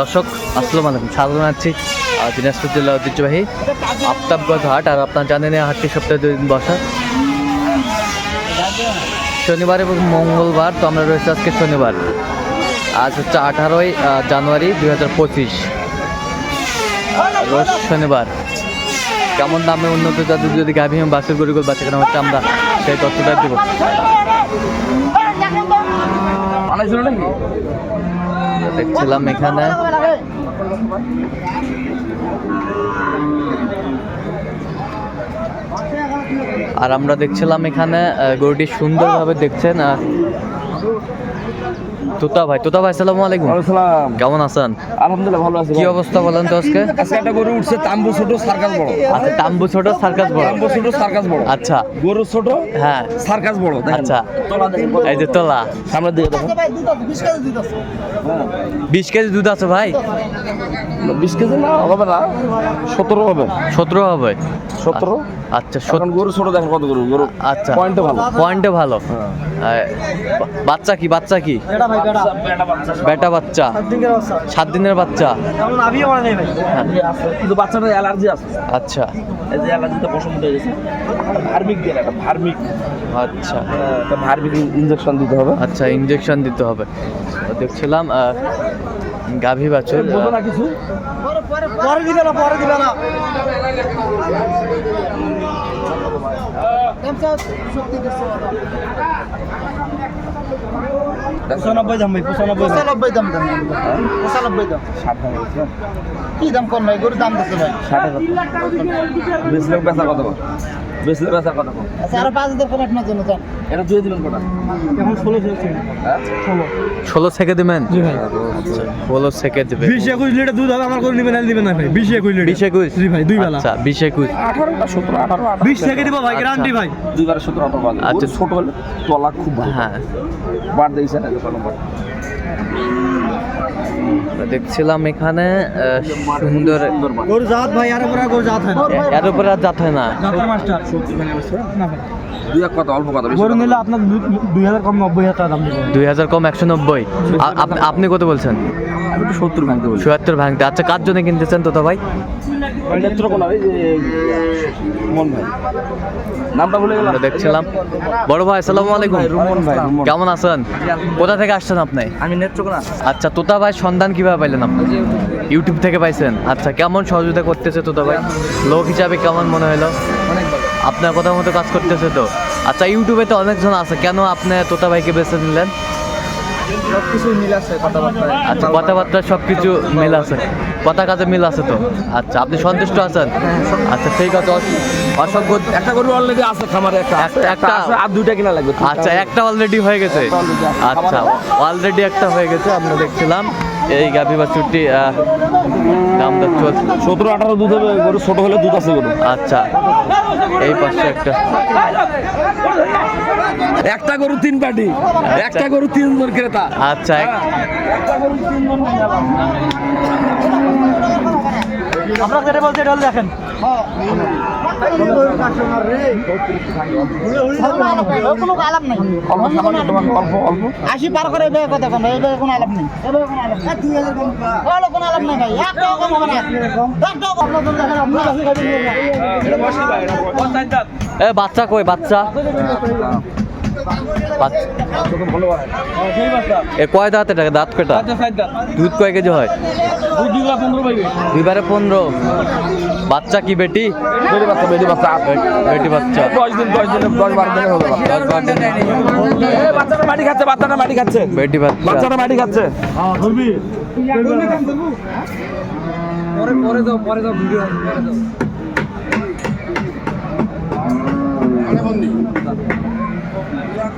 দর্শক আসসালামু আলাইকুম স্বাগত জানাচ্ছি দিনাজপুর জেলা ঐতিহ্যবাহী আফতাবগঞ্জ হাট আর আপনার জানেন হাটটি সপ্তাহে দুই দিন বসা শনিবার এবং মঙ্গলবার তো আমরা রয়েছে আজকে শনিবার আজ হচ্ছে আঠারোই জানুয়ারি দুই হাজার পঁচিশ রোজ শনিবার কেমন দামে উন্নত জাতের যদি গাভী বাসের গরিগুলো বাচ্চা হচ্ছে আমরা সেই তথ্যটা দেবো দেখছিলাম এখানে। আর আমরা দেখছিলাম এখানে গরুটি সুন্দরভাবে দেখছেন তোতা ভাই তোতা ভাই সালামু আলাইকুম। সালাম। কেমন আছেন? আলহামদুলিল্লাহ ভালো আছি কি অবস্থা বলেন তো আজকে? আজকে একটা গরু উঠছে তাম্বু ছোট সার্কাস বড়। আচ্ছা তাম্বু ছোট সার্কাস বড়। তাম্বু ছোট সার্কাস বড়। আচ্ছা। গরু ছোট হ্যাঁ। সার্কাস বড় আচ্ছা। এই যে তোলা। দিকে দেখো। বিশ কেজি দুধ আছে ভাই? বিশ কেজি না হবে না। সতেরো হবে। সতেরো হবে। সতেরো? আচ্ছা এখন গরু ছোট দেখেন কত গরু? গরু আচ্ছা। পয়েন্টে ভালো। পয়েন্টে ভালো। হ্যাঁ। বাচ্চা কি বাচ্চা কি? বেটা বাচ্চা। সাত দিনের বাচ্চা। কিন্তু বাচ্চাটার অ্যালার্জি আছে। আচ্ছা। এই যে অ্যালার্জিটা পছন্দ হয়ে গেছে। ভার্মিক দিয়ে একটা ভার্মিক। আচ্ছা। একটা ভার্মিক ইনজেকশন দিতে হবে। আচ্ছা ইঞ্জেকশন দিতে হবে। দেখছিলাম গাভী বাছুর। পঁচানব্বই দাম ভাই পঁচানব্বই পঁচানব্বই দাম দাম। পঁচানব্বই দাম। কি দাম কম ভাই গরুর দাম দিচ্ছে ভাই। ষাট হাজার বেচলে বেচা কত? বেচলে বেচা কত আচ্ছা আরও পাঁচ হাজার কম আপনার জন্য যান এটা দিয়ে দিবেন কোটা? এখন ষোলো চলছে হ্যাঁ? ষোলো। থেকে দেবেন? জি ভাই। আচ্ছা। ষোলো থেকে দেবে বিশ একুশ লিটার দুধ হবে আমার করে নেবেন আর নেবেন না ভাই। বিশ একুশ লিটার। বিশ একুশ? জি ভাই দুই বেলা। আচ্ছা বিশ একুশ। আঠারোটা সতেরো আঠারো আঠারো। বিশ থেকে দিব ভাই গ্যারান্টি ভাই। দুইবার সতেরো আঠারো বাজে। আচ্ছা। আচ্ছা ছোট হলে তলা খুব ভালো। হ্যাঁ। বার দিয়েছে না দোকানে দেখছিলাম এখানে সুন্দর গরু জাত ভাই আর উপরে জাত হয় না। এর উপরে আর জাত হয় না। দুই হাজার কম একশো নব্বই। আপনি কত বলছেন? সত্তর ভাঙতে আচ্ছা কার জন্য কিনতেছেন তো ভাই? নেত্রকোনা এই যে মন ভাই। নামটা ভুলে গেলাম। আমরা দেখছিলাম। বড় ভাই আসসালামু আলাইকুম। রুমন ভাই কেমন আছেন? কোথা থেকে আসছেন আপনি? আমি নেত্রকোনা। আচ্ছা তোতা ভাই সন্ধান কীভাবে পাইলেন আপনি? ইউটিউব। থেকে পাইছেন। আচ্ছা কেমন সহযোগিতা করতেছে তোতা ভাই? লোক হিসাবে কেমন মনে হলো? ভালো আপনার কথা মতো কাজ করতেছে তো। আচ্ছা ইউটিউবে তো অনেকজন আছে। কেন আপনি তোতা ভাইকে বেছে নিলেন? সব কিছু মিল আছে কথাবার্তা আচ্ছা কথাবার্তা সব কিছু মিল আছে। কথা কাজে মিল আছে তো? আচ্ছা আপনি সন্তুষ্ট আছেন? আচ্ছা ঠিক আছে অস- অসংখ্য একটা গরু অলরেডি আছে খামারে একটা একটা- আর দুইটা কিনা লাগবে আচ্ছা একটা অলরেডি হয়ে গেছে। আচ্ছা অলরেডি একটা হয়ে গেছে আমরা দেখছিলাম। এই গাভী বাছুরটি দাম দর চলছে সতেরো আঠারো দুধ হবে গরু ছোট হলে দুধ আছে গরু আচ্ছা এই পাশে একটা। একটা গরু তিন পাটি একটা গরু তিন জন ক্রেতা। আচ্ছা এক- আপনার যেটা বলছে এটা দেখেন। কোনো আলাপ নেই অল্প অল্প আশি পার করে এভাবে কথা কোন এভাবে কোনো আলাপ নেই কোনো আলাপ নেই বাচ্চা কই, বাচ্চা- এ কয় দাঁত এটা দাঁত কয়টা? দুধ কয় কেজি হয়? দুইবারে পনেরো। বাচ্চা কি বেটি? বেড়ি বাচ্চা বেটি বাচ্চা। দশ দিন দশ দিন দশ বারো দিনে হবে দশ বারো দিন বাচ্চাটা মাটি খাচ্ছে বাচ্চাটা মাটি খাচ্ছে। বেটি বাচ্চা। বাচ্চাটা মাটি খাচ্ছে। এখানে বাচ্চা ভাই বাচ্চা হলে হবে এই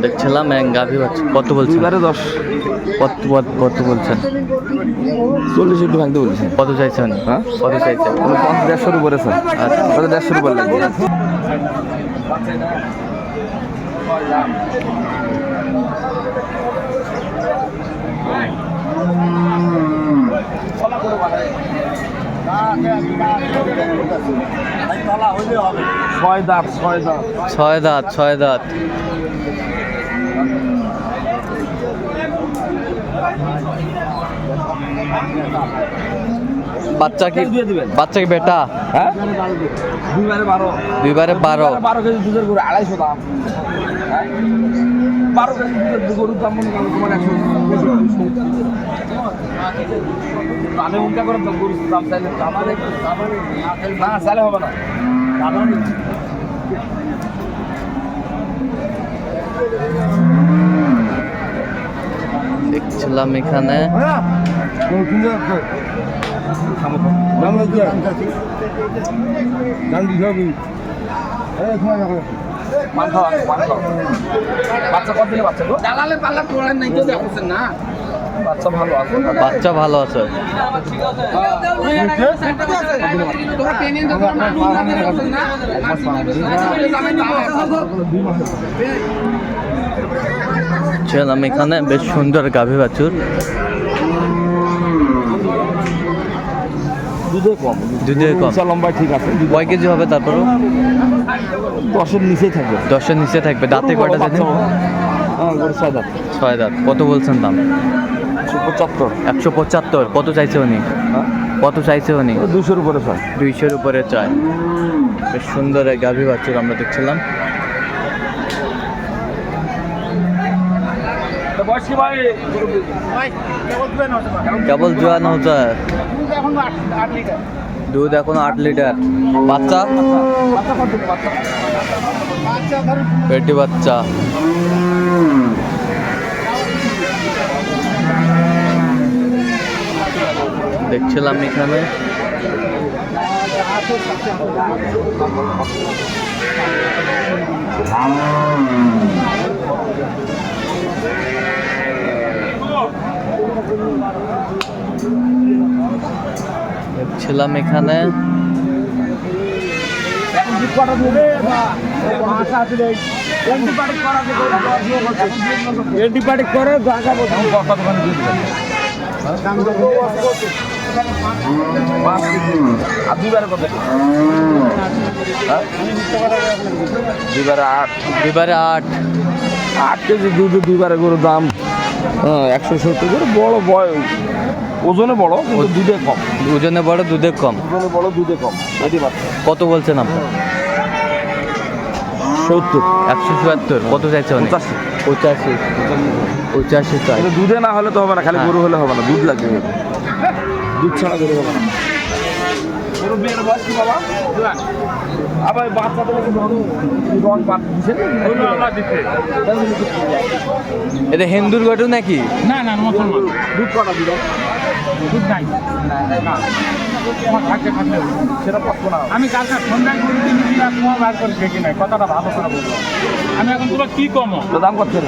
দেখছিলাম গাভী বাচ্চা। কত বলছেন? দুইবারে দশ। কত কত- কত বলছেন? চল্লিশ একটু ভাঙতে বলেছেন কত চাইছেন? হ্যাঁ? কত চাইছেন? পঞ্চাশ দেড়শোর উপরে স্যার। আচ্ছা। দেড়শোর উপরে লাগবে। ছয় দাঁত ছয় দাঁত। ছয় দাঁত ছয় দাঁত। বাচ্চা কি বাচ্চা কি বেটা? হ্যাঁ? দুইবারে বারো। দুইবারে বারো। বারো কেজি দুধের করে আড়াইশো দাম? বারো কেজি দুধের গরুর দাম মনে করো তোমার একশো আমি উল্টা করে গরুর দাম চাইলে না চাইলে হবে না। দেখছিলাম এখানে। পান খাওয়া বাচ্চা কত দিলে বাচ্চা গো? দালালে পাল্লা তোলেন নাই তো দেখছেন না? বাচ্চা ভালো আছে? বাচ্চা ভালো ছিলাম এখানে বেশ সুন্দর গাভী বাছুর। দুধে কম। দুধে কম। উঁচা লম্বায় ঠিক আছে কয় কেজি হবে তারপরও? দশের নিচেই থাকবে। দশের নিচে থাকবে। দাঁতে কয়টা হবে। হ্যাঁ ছয় দাঁত। ছয় দাঁত। কত বলছেন দাম? পঁচাত্তর। একশো পঁচাত্তর। কত চাইছে উনি? হ্যাঁ? কত চাইছে উনি? দুশোর উপরে ছয়। দুইশোর উপরে চায় বেশ সুন্দর এক গাভী বাছুর আমরা দেখছিলাম বয়সী ভাই কেবল জোয়ান হচ্ছে দুধ এখন আট লিটার। বাচ্চা? পেটি বাচ্চা। দেখছিলাম এখানে। দেখছিলাম এখানে। এখন দুধ কটা দেবে মাছ আছে রে অ্যান্টিবায়োটিক করা অ্যান্টিবায়োটিক করে জায়গা বলতে কথা। দোকানে দিয়ে দিবেন পাঁচ কেজি আর দুইবারে কত? দুইবারে আট দুবারে আট। আট কেজি দুধে দুইবারে গরুর দাম হ্যাঁ একশো সত্তর করে। বড় বয় ওজনে বড় কিন্তু দুধে কম। ওজনে বড় দুধে কম? ওজনে বড় দুধে কম। কত বলছেন আপনার সত্তর। একশো চুয়াত্তর কত চাইছে পঁচাশি। পঁচাশি। পঁচাশি চাই। দুধে না হলে তো হবে না খালি হ্যাঁ। গরু হলে হবে না দুধ লাগবে। দুধ ছাড়া গরু হবে না। গরু বিয়ের বয়স কি বাবা? আবার বাচ্চাদের রং পাত দিছে এটা হিন্দুর গঠন নাকি? না না মুসলমান। দুধ কটা দিল? দুধ নাই থাকতে থাকলে সেটা পাচ্ছ না আমি কালকে সন্ধ্যা করে দিন তোমার বার করে দেখি নাই। কথাটা ভালো করে বলব আমি এখন তোমার কি কমো? দাম করছে।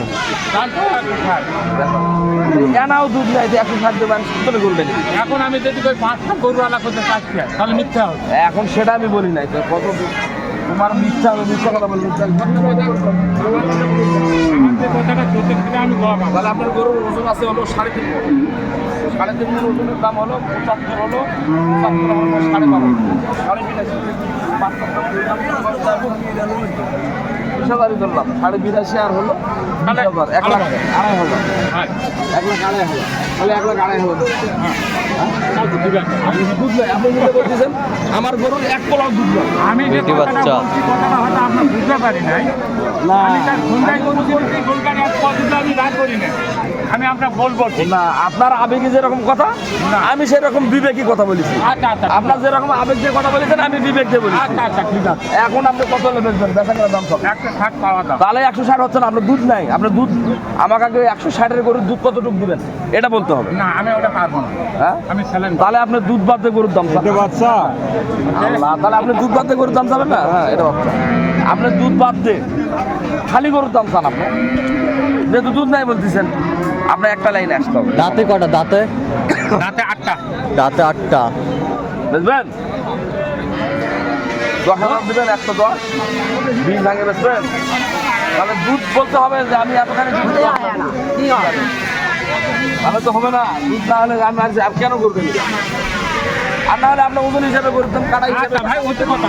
এনাও দুধ যাইতে একশো ষাট দেবেন করে করবেন এখন আমি যদি পাঁচটা গরু আলা করতে চাচ্ছি তাহলে মিথ্যা হবে। এখন সেটা আমি বলি নাই তো কত দুধ- তোমার মিথ্যা মিথ্যা কথা বলব তাহলে আপনার গরুর ওজন আছে হলো সাড়ে তিন সাড়ে তিন ওজনের দাম হলো পঁচাত্তর হলো সাড়ে বারো। সাড়ে বিরাশি। বিশ হাজারই ধরলাম। সাড়ে বিরাশি আর হলো বিশ হাজার এক লাখ আড়াই হাজার। হ্যাঁ এক লাখ আড়াই হাজার। তাহলে এক লাখ আড়াই হাজার। আপনি আপনি নিজে বলতেছেন আমার গরুর এক পোলাও দুধ আমি যে কথাটা বলছি, কথাটা হয়তো আপনার বুঝতে পারি নাই। না। আমি বার করি না আমি আপনার বলব না আপনার আবেগে যেরকম কথা আমি সেরকম বিবেকী কথা বলেছি। আচ্ছা আচ্ছা। আপনার যেরকম আবেগ দিয়ে কথা বলেছেন আমি বিবেক দিয়ে বলি আচ্ছা আচ্ছা ঠিক আছে। এখন আপনি কত নেবেন বেচা দাম কত? তাহলে একশো ষাট হচ্ছে না আপনার দুধ নাই। আপনার দুধ আমাকে আগে একশো ষাটের গরুর দুধ কতটুকু দিবেন? এটা বলতে হবে। না আমি ওটা পারব না। হ্যাঁ? আমি তাহলে আপনি দুধ বাদ দিয়ে গরুর দাম চান। আল্লাহ, তাহলে আপনি দুধ বাদ গরুর দাম চাবেন না? হ্যাঁ এটা বাচ্চা। আপনি দুধ বাদ দিয়ে খালি গরুর দাম চান আপনি। যেহেতু দুধ নাই বলতেছেন আপনার একটা লাইনে আসতে হবে। দাঁতে কটা দাঁতে? দাঁতে আটটা। দাঁতে আটটা। বুঝবেন? দশ হাজার দেবেন একশো দশ। বিল ভাঙে বেচবেন তাহলে দুধ বলতে হবে যে আমি এতখানি দুধ। তাহলে তো হবে না। দুধ না হলে আমি আর আর কেন করবেন আর না হলে আপনার ওজন হিসাবে করতাম কাটা হিসাবে আচ্ছা ভাই ওতে কথা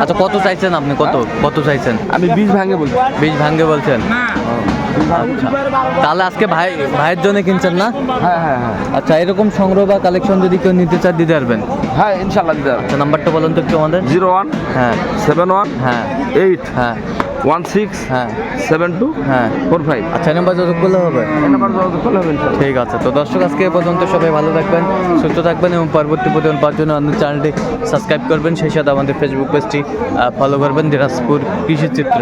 আচ্ছা কত চাইছেন আপনি? কত কত চাইছেন? আমি বীজ ভাঙে বলছি। বীজ ভাঙ্গে বলছেন? আচ্ছা। তাহলে আজকে ভাই ভাইয়ের জন্য কিনছেন না? হ্যাঁ হ্যাঁ হ্যাঁ। আচ্ছা এরকম সংগ্রহ বা কালেকশন যদি কেউ নিতে চায় দিতে পারবেন? হ্যাঁ ইনশাল্লাহ দিতে হবে আচ্ছা নাম্বারটা বলুন তো একটু আমাদের। জিরো ওয়ান হ্যাঁ। সেভেন ওয়ান হ্যাঁ। এইট। হ্যাঁ। ওয়ান সিক্স হ্যাঁ সেভেন টু হ্যাঁ। Four five. আচ্ছা নাম্বার যত করলে হবে? নাম্বার যোগাযোগ করলে হবে ঠিক আছে তো দর্শক আজকে পর্যন্ত সবাই ভালো থাকবেন সুস্থ থাকবেন এবং পরবর্তী প্রতিদিন পাওয়ার জন্য আমাদের চ্যানেলটি সাবস্ক্রাইব করবেন। সেই সাথে আমাদের ফেসবুক পেজটি ফলো করবেন দিনাজপুর কৃষি চিত্র